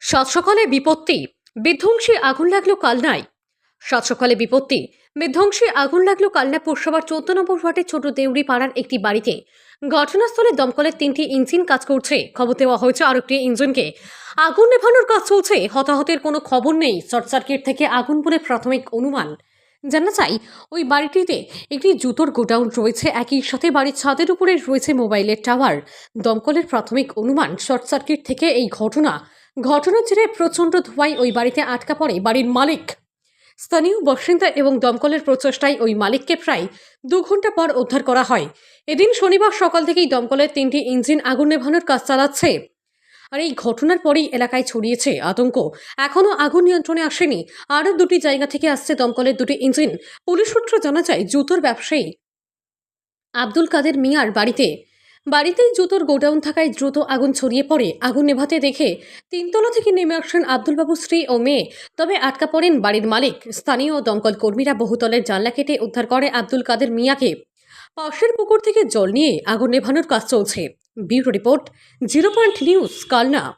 সাত বিপত্তি, বিধ্বংসী আগুন লাগল কালনায় সাত বিপত্তি, বিধ্বংসী আগুন লাগল কালনা পৌরসভার চোদ্দ নম্বর ওয়ার্ডের ছোট দেউড়ি পাড়ার একটি বাড়িতে। ঘটনাস্থলে দমকলের তিনটি ইঞ্জিন কাজ করছে। খবর দেওয়া হয়েছে আর একটি ইঞ্জিনকে। আগুন নেভানোর কাজ চলছে। হতাহতের কোনো খবর নেই। শর্ট সার্কিট থেকে আগুন বলে প্রাথমিক অনুমান। জানা চাই ওই বাড়িটিতে একটি জুতোর গোডাউন রয়েছে। একই সাথে বাড়ির ছাদের উপরে রয়েছে মোবাইলের টাওয়ার। দমকলের প্রাথমিক অনুমান, শর্ট সার্কিট থেকে এই ঘটনা। ঘটনার জেরে প্রচণ্ড ধোঁয়ায় ওই বাড়িতে আটকা পড়ে বাড়ির মালিক। স্থানীয় বাসিন্দা এবং দমকলের প্রচেষ্টায় ওই মালিককে প্রায় দু ঘণ্টা পর উদ্ধার করা হয়। এদিন শনিবার সকাল থেকেই দমকলের তিনটি ইঞ্জিন আগুন নেভানোর কাজ চালাচ্ছে। আর এই ঘটনার পরেই এলাকায় ছড়িয়েছে আতঙ্ক। এখনও আগুন নিয়ন্ত্রণে আসেনি। আরও দুটি জায়গা থেকে আসছে দমকলের দুটি ইঞ্জিন। পুলিশ সূত্র জানা যায়, জুতোর ব্যবসায়ী আব্দুল কাদের মিয়ার বাড়িতে বাড়িতেই জুতোর গোডাউন থাকায় দ্রুত আগুন ছড়িয়ে পড়ে। আগুন নেভাতে দেখে তিনতলা থেকে নেমে আসেন আব্দুলবাবু স্ত্রী ও মেয়ে। তবে আটকা পড়েন বাড়ির মালিক। স্থানীয় দমকল কর্মীরা বহুতলের জানলা কেটে উদ্ধার করে আব্দুল কাদের মিয়াকে। পাশের পুকুর থেকে জল নিয়ে আগুন নেভানোর কাজ চলছে। Bureau report, zero point news, Kalna.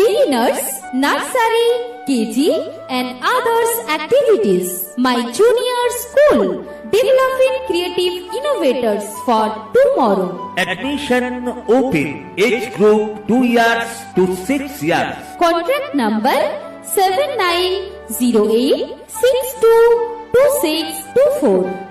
beginners, nursery, KG and others activities. My junior school, developing creative innovators for tomorrow. Admission open, age group 2 years to 6 years. Contract number 7908622624.